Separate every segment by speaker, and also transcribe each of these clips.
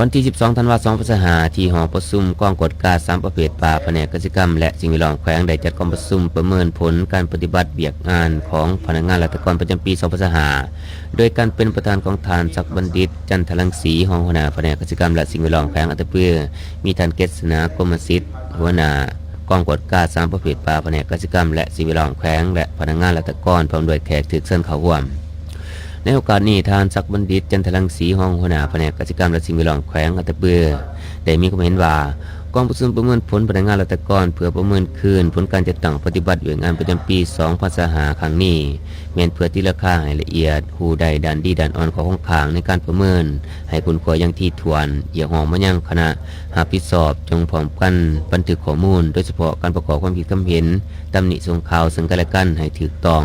Speaker 1: วันที่ 12 ธันวาคม2พฤษภาที่หอประชุมกองกฎการสามประเภทป่าแผนกกสิกรรม และสิ่งแวดล้อมแขวงได้จัดกองประชุมประเมินผลการปฏิบัติเบียกงานของพนักงานรัฐกรประจำปี2พฤษภาโดยการเป็นประธานของทานศักบัณฑิต จันทรังสีห้องหัวหน้าแผนกกสิกรรมและสิ่งแวดล้อมแขวงอัตตปือมีท่านเกษณากรมสิทธิ์หัวหน้ากองกฎการสามประเภทป่าแผนกกสิกรรม และสิ่งแวดล้อมแขวงและพนักงานรัฐกรพร้อมด้วยแขกถึกเส้นเขาห่วม ในโอกาสนี้ทานศักบัณฑิต จันทรังสีห้องหัวหน้าแผนกกิจกรรมและสิ่งแวดล้อมแขวงอัตเบือได้มีความเห็นว่ากองประชุมประเมินผลพนักงานรัฐกรเพื่อประเมินคืน ผลการจัดตั้งปฏิบัติหน่วยงานประจำปี2พฤษาครั้งนี้ แม้นเพื่อที่ราคาให้ละเอียดหูใดดันดีดันอ่อนของของขางในการประเมิน ให้คุณคอยยังที่ทวนเหยียหอมมายังคณะ หาพิสอบจงพร้อมกันบันทึกข้อมูล โดยเฉพาะการประกอบความคิดความเห็นตำหนิส่งข่าวซึ่งกันและกันให้ถูกต้อง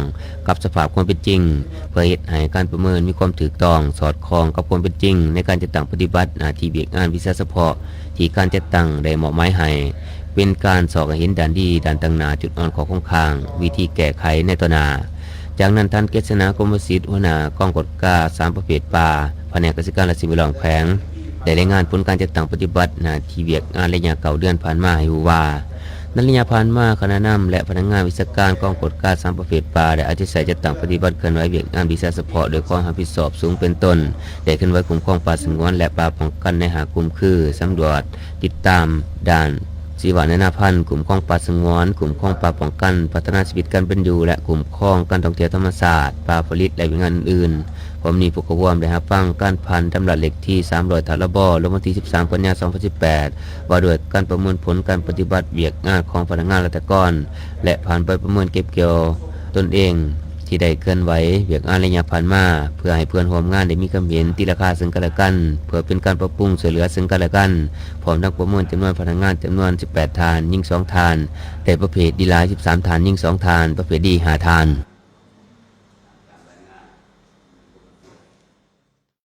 Speaker 1: กับสภาพความเป็นจริง เพื่อเหตุให้การประเมินมีความถูกต้อง สอดคล้องกับความเป็นจริง ในการจัดตั้งปฏิบัติหน้าที่เบียกงานวิชาเฉพาะ ที่การจัดตั้งได้เหมาะหมายให้เป็นการสอกเห็นด่านดีด่านต่างนาจุดอ่อนของข้องข้าง วิธีแก้ไขในตัวนา จากนั้นท่านเกษณากรมศิษย์หัวหน้ากองกฎกาสามประเภทป่าแผนกกษตรการและสิ่งแวดล้อมแขวงได้รายงานผลการจัดตั้งปฏิบัติหน้าที่เวียกงานระยะเก่าเดือนผ่านมาให้รู้ว่านันระยะผ่านมาคณะนำและพนักงานวิชาการกองกฎการสามประเภทป่าได้อาทิตย์ใส่จัดตั้งปฏิบัติเคลื่อนไหวเวียกงานวิชาเฉพาะโดยความรับผิดชอบสูงเป็นต้นได้เคลื่อนไหวกลุ่มครองป่าสงวนและป่าป้องกันในหากลุ่มคือสำรวจติดตามด่าน ชีวนานนาพันธุ์กลุ่มครองป่าสงวน กลุ่มครองป่าป้องกัน พัฒนาชีวิตการเป็นอยู่ และกลุ่มครองการท่องเที่ยวธรรมศาสตร์ป่าผลิตและวิงานอื่นผมนี้ผู้กรวมได้รับฟังการพันตำรัดเหล็กที่ 300ถาระบอลงวันที่ 13 กันยายน 2018 ว่าด้วยการประเมินผลการปฏิบัติเบียกงานของพนักงานรัฐกร และผ่านไปประเมินเก็บเกี่ยวตนเอง ที่ได้เคลื่อนไหวเบียกงานระยะผ่านมา เพื่อให้เพื่อนร่วมงานได้มีความเห็นที่ราคาซึ่งกันและกัน เพื่อเป็นการปรับปรุงช่วยเหลือซึ่งกันและกันพร้อมทั้งประเมินจำนวนพนักงานจำนวน 18 ทาน ยิ่ง 2 ทาน แต่ประเภทดีลน์13 ทานยิ่ง 2 ทาน ประเภทดี5ทาน